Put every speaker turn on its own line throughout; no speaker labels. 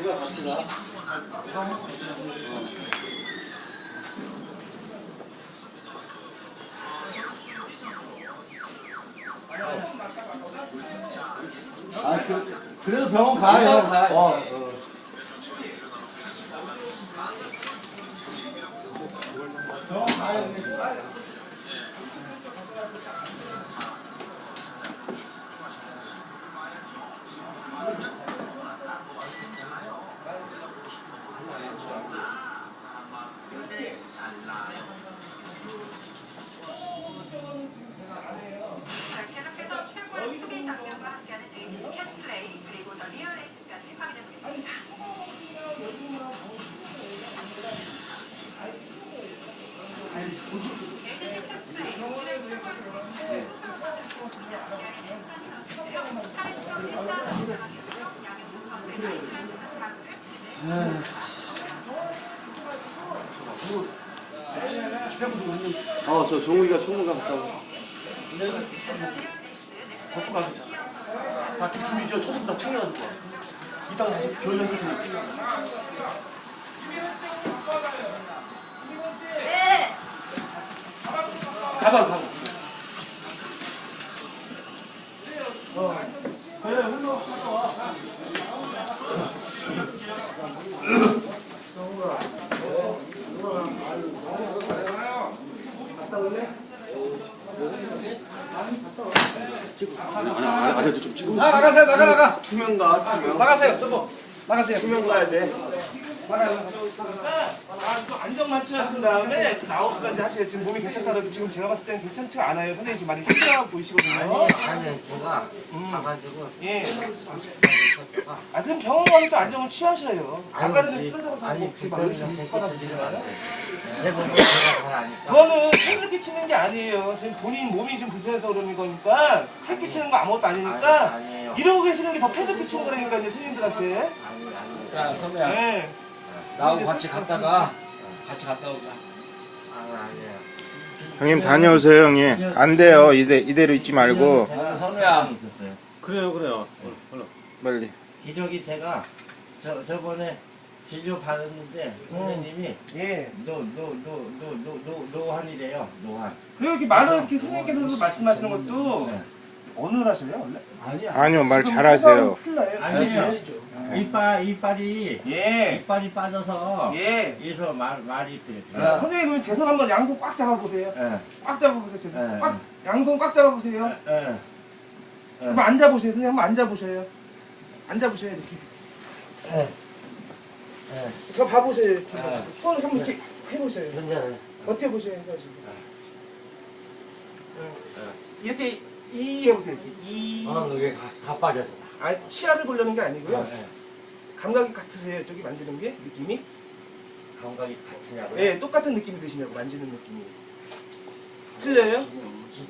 이거 같이 가. 아, 그, 그래도 병원 가요.
병원 가야지.
어, 어, 저 종욱이가 총무 갔다고.
벗고 가자. 다 준비죠. 초승 다 챙겨가지고. 와. 이따가 다시 교회 가서 좀. 가방 가방. 나가세요. 나가 나가. 투명 가. 투명. 나가세요. 저거. 나가세요.
투명 가야 돼.
아, 또 안전 만취하신 다음에 이제 하시요 지금 몸이 괜찮다고 지금 제가 봤을 때는 괜찮지가 않아요. 선생님 지금 많이 힘들어 보이시거든요.
아니, 아니, 제가 가가지고
예. 아 그럼 병원 가서 또 안정을 취하셔요. 아까 전에 쓰러져서
아니,
혹시 막으시는. 그거는 폐를 끼치는 게 아니에요. 지금 본인 몸이 지금 불편해서 그러는 거니까 폐 끼치는 거 아무것도 아니니까
아니, 아니에요.
이러고 계시는 게더 폐를 끼치는 거라니까 이제 선생님들한테.
아니, 아니,
야 선배야.
네.
나하고 같이 갔다가 같이 갔다 오자.
아니, 아니에요.
형님 다녀오세요 형님. 안 돼요 이대 이대로 있지 말고
제가
아, 선우야.
있었어요.
그래요, 그래요.
빨리.
기력이 제가 저 저번에 진료 받았는데 선생님이
예.
노노노노노노 노한이래요. 노한.
그리고 이렇게 말을 이렇게 선생님께서 말씀하시는 것도
네.
언어를 하셔요 원래?
아니야.
아니요 말
지금
잘하세요.
아니에요. 이빨 이빨이
예.
이빨이 빠져서
예.
그래서 말 말이 그래.
아, 선생님 그럼 제손 한번 양손 꽉 잡아보세요.
예.
꽉 잡아보세요. 제 손.
네.
꽉 양손 꽉 잡아보세요.
예.
한번 앉아보세요. 선생님 한번 앉아보셔요. 앉아보셔요 이렇게.
예.
저 봐보세요. 이렇게.
네.
손을 한번 이렇게 해보세요. 버텨보세요. 해가지고. 네. 이렇게 이 해보세요. 이.
어, 그게 가, 가 빠졌어.
아니 치아를 보려는 게 아니고요.
예.
감각이 같으세요. 저기 만지는 게 느낌이?
감각이 같으냐고요?
예, 똑같은 느낌이 드시냐고 만지는 느낌이. 틀려요?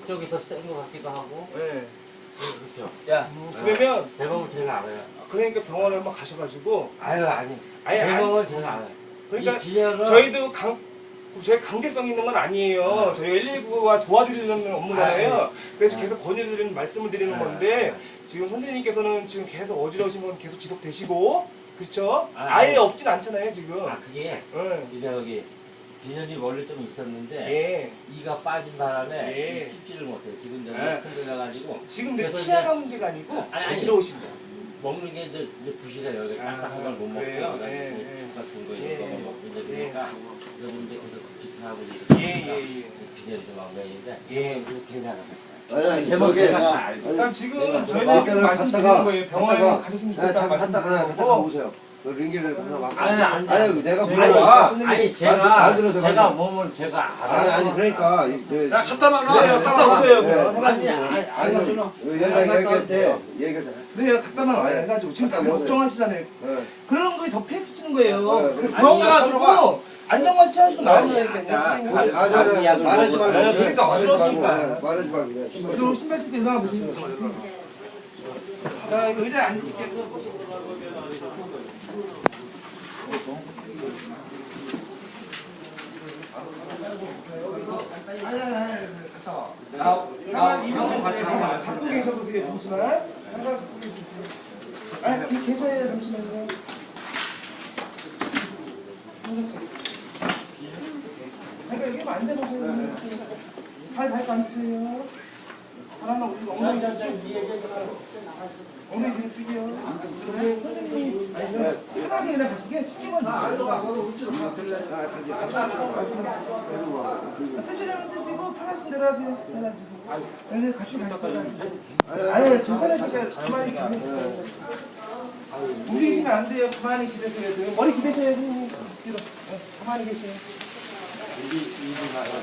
이쪽에서 센 것 같기도 하고
예.
그렇죠.
야.
그러면
제 몸을 제가 알아요.
그러니까 병원에 한번 가셔가지고
아유 아니.
아예
몸을 제가 알아요.
그러니까 저희도 강 저희 강제성 있는 건 아니에요. 저희 119가 도와드리려는 업무잖아요. 그래서 계속 권유드리는 말씀을 드리는
네.
건데 지금 선생님께서는 지금 계속 어지러우신 건 계속 지속되시고 그렇죠?
아,
아예
네.
없진 않잖아요 지금.
아 그게
응.
이제 여기 비열이 원래 좀 있었는데
예.
이가 빠진 바람에
예.
이 씹지를 못해. 지금
예.
흔들려가지고
지금
그래서
치아가 문제가 아니고
아니, 아니.
어지러우신다.
먹는 게 이제, 이제 부실해 여기
아,
딱딱한 걸못 먹고
그래요? 예, 예.
같은 거
예,
이런 거만
예.
먹고 이제
예.
그러니까 요즘 이제 계속 이렇게
예, 예, 예.
비열이 좀 왕래인데
예.
괜찮았어요.
아니, 아니,
제목
저기,
제가 알고.
그러니까 지금 저희는 지금 말씀드리는
갔다가,
거예요. 병원에
갔다가,
가셨으면
네,
좋겠다
잠깐 갔다가,
말씀드리는
갔다가. 오세요. 그 링기를 갔다 와.
아니, 아니,
아니, 내가
아니,
불러니까.
아니
말
제가
들어서
제가
가지고.
몸은 제가
아니,
알아요.
아니, 그러니까. 이- 그-
야 갖다만 와.
갔다
와.
오세요.
네.
그럼
아니. 아니
아니,
아니
얘가 얘기할 때, 얘기할 때.
그래요. 갔다만 와요. 해가지고 지금 다 걱정하시잖아요.
네.
그런 거에 더 패치는 거예요.
네.
그 병원
아니,
가가지고 안정만 취하시고.
아, 약을
말하지 말고.
네, 그러니까.
네, 말하지 말고. 네.
그리고 신발 신고 일어나 보시죠. 자, 이거 의자에 앉으실게요. 이분은 같이 잡고 계셔보세요, 잠시만. 아, 이 계셔야 잠시만요. 안 되보세요. 발, 발 앉으세요. 하나만 우리 엉덩이 잘 엉덩이 뒤로 숙여. 그리고 선생님이 편하게 그냥 가시게 숙이면 쓰시려면 쓰시고 편하신 대로 하세요. 편하시고. 아니, 같이 가시죠. 아니, 괜찮으시니까 가만히 계세요. 움직이시면 안 돼요. 가만히 기대셔야 돼요. 머리 기대셔야 돼요.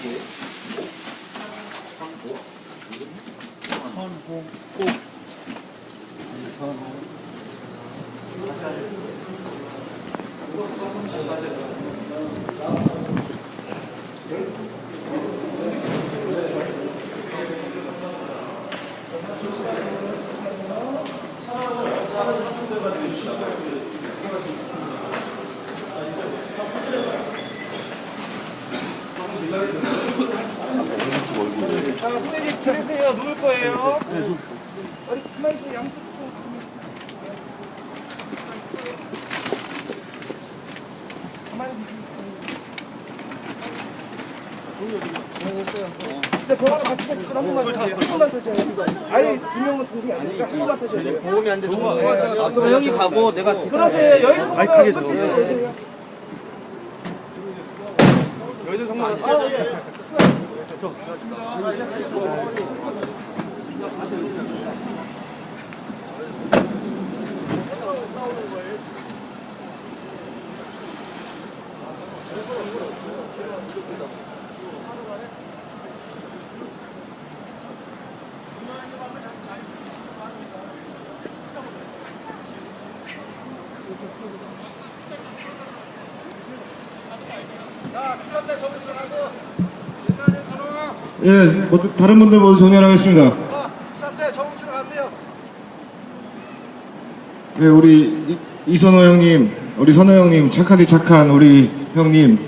뒤로. 네, 가만히 계세요. 자, 선생님 기대세요. 누울 거예요. 머리 가만히 있어. 양쪽. 가만히 근데 병원에 같이 가서 한 번만 타세요. 한 번만 돼요. 아니, 두 명은 동생이 아니니까 한 번만 타셔야 돼요.
보험이 안 돼.
형이 가고 내가
그러세요. 여의도 바이크하게 줘. 여의도 정말. 아, 예.
예, 모두- 다른 분들 모두 정리하겠습니다.
가세요.
네, 우리 이- 이선호 형님, 우리 선호 형님, 착하디 착한 우리 형님.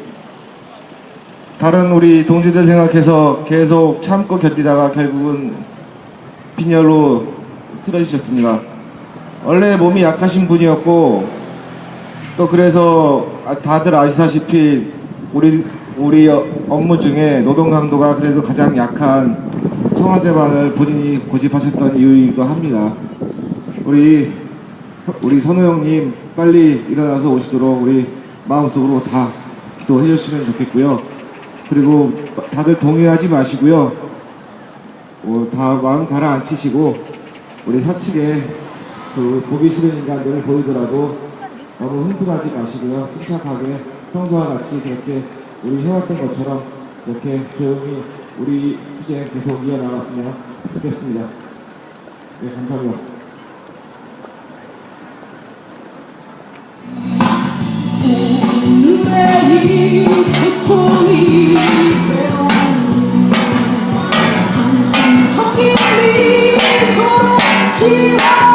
다른 우리 동지들 생각해서 계속 참고 견디다가 결국은 빈혈로 틀어지셨습니다. 원래 몸이 약하신 분이었고 또 그래서 아- 다들 아시다시피 우리 우리 어- 업무 중에 노동 강도가 그래도 가장 약한 청와대만을 본인이 고집하셨던 이유이기도 합니다. 우리 우리 선우 형님 빨리 일어나서 오시도록 우리 마음속으로 다 기도해 주시면 좋겠고요. 그리고 다들 동요하지 마시고요. 어, 다 마음 가라앉히시고 우리 사측에 그 보기 싫은 인간들을 보이더라도 너무 흥분하지 마시고요. 침착하게 평소와 같이 그렇게 우리 해왔던 것처럼 이렇게 조용히 우리 투쟁 계속 이어나갔으면 좋겠습니다. 네, 감사합니다.
오늘의 이 고통이 항상 성인이 서로 지어